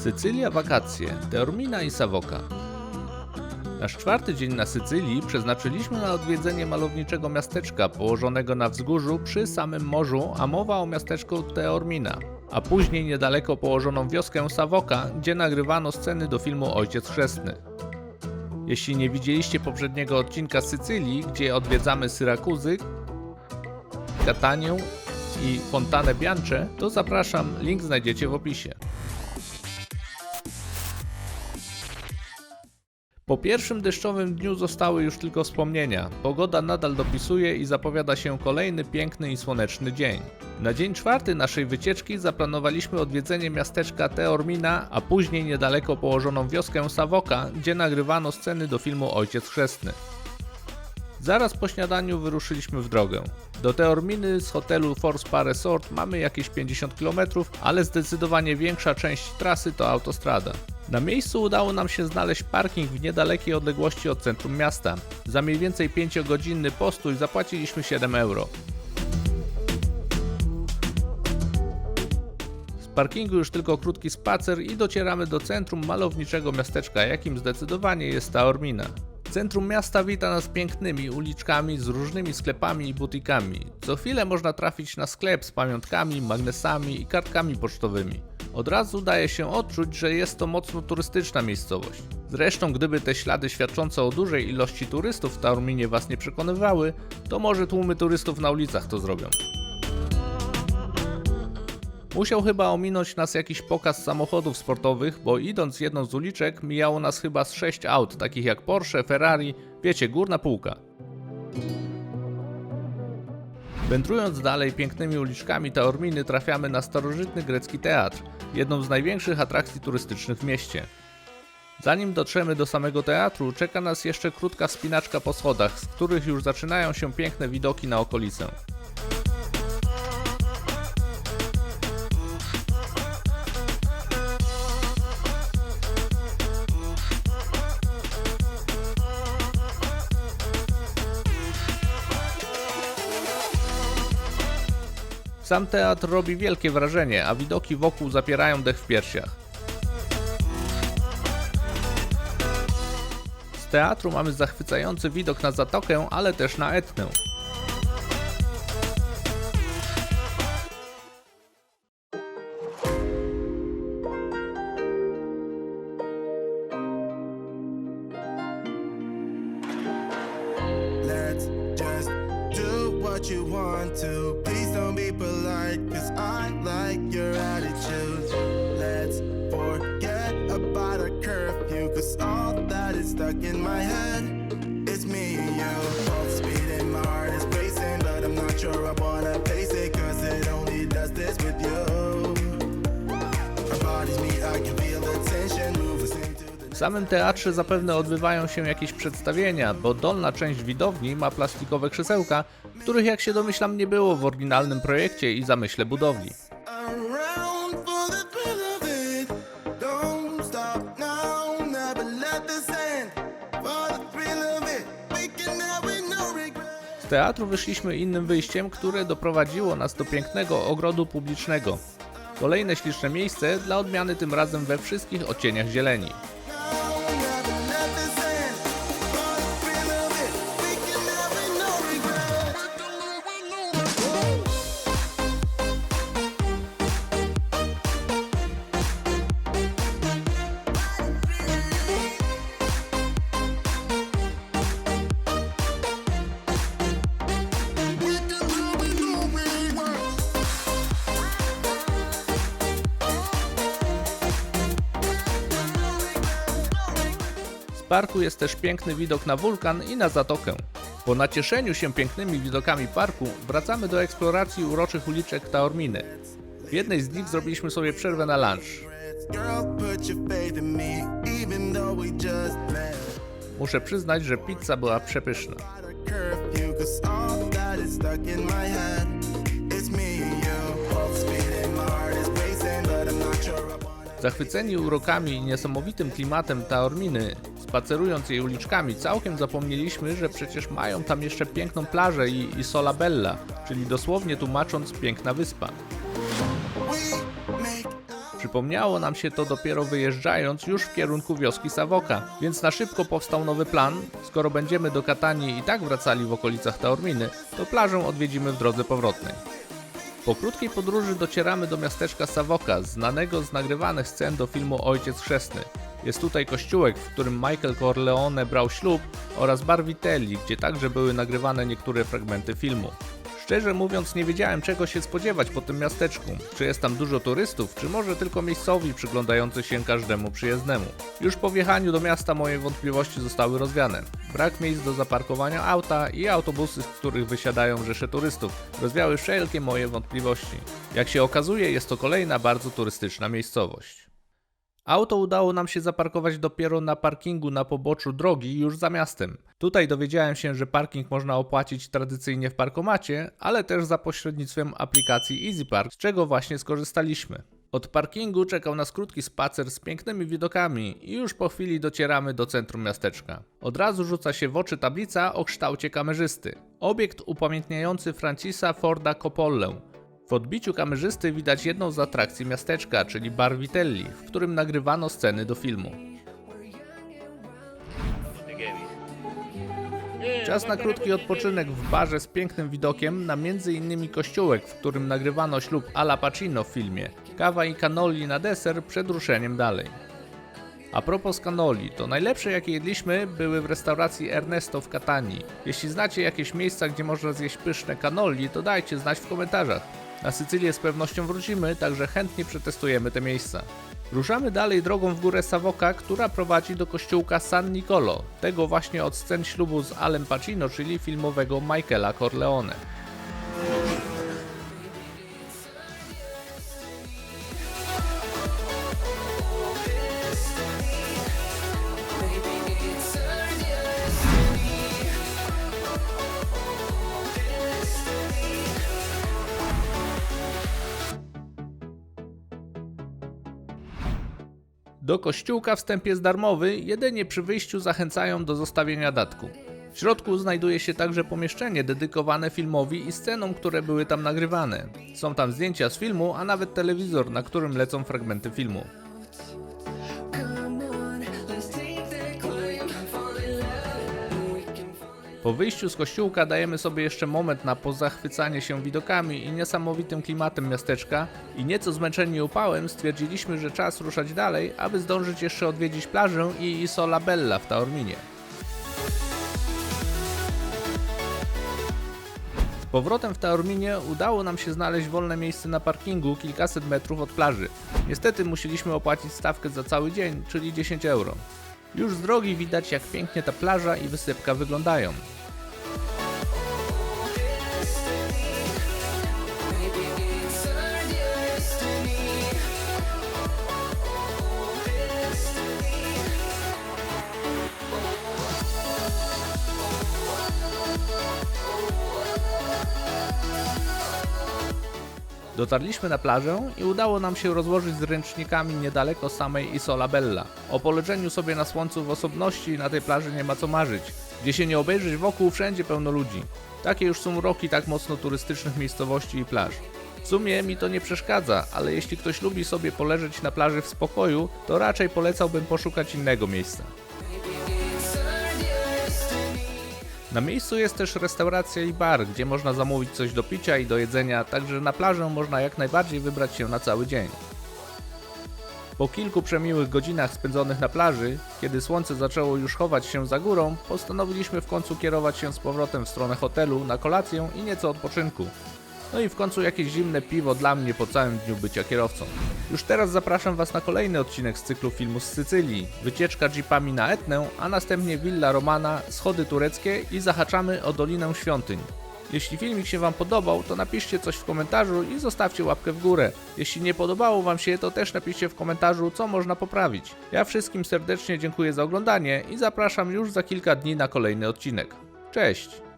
Sycylia wakacje, Teormina i Savoca. Nasz czwarty dzień na Sycylii przeznaczyliśmy na odwiedzenie malowniczego miasteczka położonego na wzgórzu przy samym morzu, a mowa o miasteczku Teormina, a później niedaleko położoną wioskę Savoca, gdzie nagrywano sceny do filmu Ojciec Chrzestny. Jeśli nie widzieliście poprzedniego odcinka Sycylii, gdzie odwiedzamy Syrakuzy, Catanię i Fontanę Biancze, to zapraszam, link znajdziecie w opisie. Po pierwszym deszczowym dniu zostały już tylko wspomnienia. Pogoda nadal dopisuje i zapowiada się kolejny piękny i słoneczny dzień. Na dzień czwarty naszej wycieczki zaplanowaliśmy odwiedzenie miasteczka Teormina, a później niedaleko położoną wioskę Savoca, gdzie nagrywano sceny do filmu Ojciec Chrzestny. Zaraz po śniadaniu wyruszyliśmy w drogę. Do Teorminy z hotelu Force Spa Resort mamy jakieś 50 km, ale zdecydowanie większa część trasy to autostrada. Na miejscu udało nam się znaleźć parking w niedalekiej odległości od centrum miasta. Za mniej więcej 5-godzinny postój zapłaciliśmy 7 euro. Z parkingu już tylko krótki spacer i docieramy do centrum malowniczego miasteczka, jakim zdecydowanie jest Taormina. Centrum miasta wita nas pięknymi uliczkami z różnymi sklepami i butikami. Co chwilę można trafić na sklep z pamiątkami, magnesami i kartkami pocztowymi. Od razu daje się odczuć, że jest to mocno turystyczna miejscowość. Zresztą, gdyby te ślady świadczące o dużej ilości turystów w Taorminie Was nie przekonywały, to może tłumy turystów na ulicach to zrobią. Musiał chyba ominąć nas jakiś pokaz samochodów sportowych, bo idąc jedną z uliczek mijało nas chyba z sześć aut, takich jak Porsche, Ferrari, wiecie, górna półka. Wędrując dalej pięknymi uliczkami Taorminy trafiamy na starożytny grecki teatr, jedną z największych atrakcji turystycznych w mieście. Zanim dotrzemy do samego teatru, czeka nas jeszcze krótka wspinaczka po schodach, z których już zaczynają się piękne widoki na okolicę. Sam teatr robi wielkie wrażenie, a widoki wokół zapierają dech w piersiach. Z teatru mamy zachwycający widok na zatokę, ale też na Etnę. Let's just do what you want to. Please don't be cause I like your attitude. Let's forget about a curfew, cause all that is stuck in my head is me and you. Samym teatrze zapewne odbywają się jakieś przedstawienia, bo dolna część widowni ma plastikowe krzesełka, których jak się domyślam nie było w oryginalnym projekcie i zamyśle budowli. it, no. Z teatru wyszliśmy innym wyjściem, które doprowadziło nas do pięknego ogrodu publicznego. Kolejne śliczne miejsce, dla odmiany tym razem we wszystkich odcieniach zieleni. Parku jest też piękny widok na wulkan i na zatokę. Po nacieszeniu się pięknymi widokami parku, wracamy do eksploracji uroczych uliczek Taorminy. W jednej z nich zrobiliśmy sobie przerwę na lunch. Muszę przyznać, że pizza była przepyszna. Zachwyceni urokami i niesamowitym klimatem Taorminy, spacerując jej uliczkami, całkiem zapomnieliśmy, że przecież mają tam jeszcze piękną plażę i Isola Bella, czyli dosłownie tłumacząc piękna wyspa. Przypomniało nam się to dopiero wyjeżdżając już w kierunku wioski Sawoka, więc na szybko powstał nowy plan. Skoro będziemy do Katanii i tak wracali w okolicach Taorminy, to plażę odwiedzimy w drodze powrotnej. Po krótkiej podróży docieramy do miasteczka Savoca, znanego z nagrywanych scen do filmu Ojciec Chrzestny. Jest tutaj kościółek, w którym Michael Corleone brał ślub oraz bar Vitelli, gdzie także były nagrywane niektóre fragmenty filmu. Szczerze mówiąc nie wiedziałem czego się spodziewać po tym miasteczku. Czy jest tam dużo turystów, czy może tylko miejscowi przyglądający się każdemu przyjezdnemu. Już po wjechaniu do miasta moje wątpliwości zostały rozwiane. Brak miejsc do zaparkowania auta i autobusy, z których wysiadają rzesze turystów, rozwiały wszelkie moje wątpliwości. Jak się okazuje jest to kolejna bardzo turystyczna miejscowość. Auto udało nam się zaparkować dopiero na parkingu na poboczu drogi już za miastem. Tutaj dowiedziałem się, że parking można opłacić tradycyjnie w parkomacie, ale też za pośrednictwem aplikacji EasyPark, z czego właśnie skorzystaliśmy. Od parkingu czekał nas krótki spacer z pięknymi widokami i już po chwili docieramy do centrum miasteczka. Od razu rzuca się w oczy tablica o kształcie kamerzysty. Obiekt upamiętniający Francisa Forda Coppolę, w odbiciu kamerzysty widać jedną z atrakcji miasteczka, czyli bar Vitelli, w którym nagrywano sceny do filmu. Czas na krótki odpoczynek w barze z pięknym widokiem na m.in. kościółek, w którym nagrywano ślub Ala Pacino w filmie. Kawa i cannoli na deser przed ruszeniem dalej. A propos cannoli, to najlepsze jakie jedliśmy były w restauracji Ernesto w Katanii. Jeśli znacie jakieś miejsca, gdzie można zjeść pyszne cannoli, to dajcie znać w komentarzach. Na Sycylię z pewnością wrócimy, także chętnie przetestujemy te miejsca. Ruszamy dalej drogą w górę Savoca, która prowadzi do kościółka San Nicolo, tego właśnie od scen ślubu z Alem Pacino, czyli filmowego Michaela Corleone. Do kościółka wstęp jest darmowy, jedynie przy wyjściu zachęcają do zostawienia datku. W środku znajduje się także pomieszczenie dedykowane filmowi i scenom, które były tam nagrywane. Są tam zdjęcia z filmu, a nawet telewizor, na którym lecą fragmenty filmu. Po wyjściu z kościółka dajemy sobie jeszcze moment na pozachwycanie się widokami i niesamowitym klimatem miasteczka i nieco zmęczeni upałem stwierdziliśmy, że czas ruszać dalej, aby zdążyć jeszcze odwiedzić plażę i Isola Bella w Taorminie. Z powrotem w Taorminie udało nam się znaleźć wolne miejsce na parkingu kilkaset metrów od plaży. Niestety musieliśmy opłacić stawkę za cały dzień, czyli 10 euro. Już z drogi widać jak pięknie ta plaża i wysypka wyglądają. Dotarliśmy na plażę i udało nam się rozłożyć z ręcznikami niedaleko samej Isola Bella. O poleżeniu sobie na słońcu w osobności na tej plaży nie ma co marzyć. Gdzie się nie obejrzeć wokół, wszędzie pełno ludzi. Takie już są roki tak mocno turystycznych miejscowości i plaż. W sumie mi to nie przeszkadza, ale jeśli ktoś lubi sobie poleżeć na plaży w spokoju, to raczej polecałbym poszukać innego miejsca. Na miejscu jest też restauracja i bar, gdzie można zamówić coś do picia i do jedzenia, także na plażę można jak najbardziej wybrać się na cały dzień. Po kilku przemiłych godzinach spędzonych na plaży, kiedy słońce zaczęło już chować się za górą, postanowiliśmy w końcu kierować się z powrotem w stronę hotelu na kolację i nieco odpoczynku. No i w końcu jakieś zimne piwo dla mnie po całym dniu bycia kierowcą. Już teraz zapraszam Was na kolejny odcinek z cyklu filmu z Sycylii. Wycieczka jeepami na Etnę, a następnie Villa Romana, schody tureckie i zahaczamy o Dolinę Świątyń. Jeśli filmik się Wam podobał, to napiszcie coś w komentarzu i zostawcie łapkę w górę. Jeśli nie podobało Wam się, to też napiszcie w komentarzu, co można poprawić. Ja wszystkim serdecznie dziękuję za oglądanie i zapraszam już za kilka dni na kolejny odcinek. Cześć!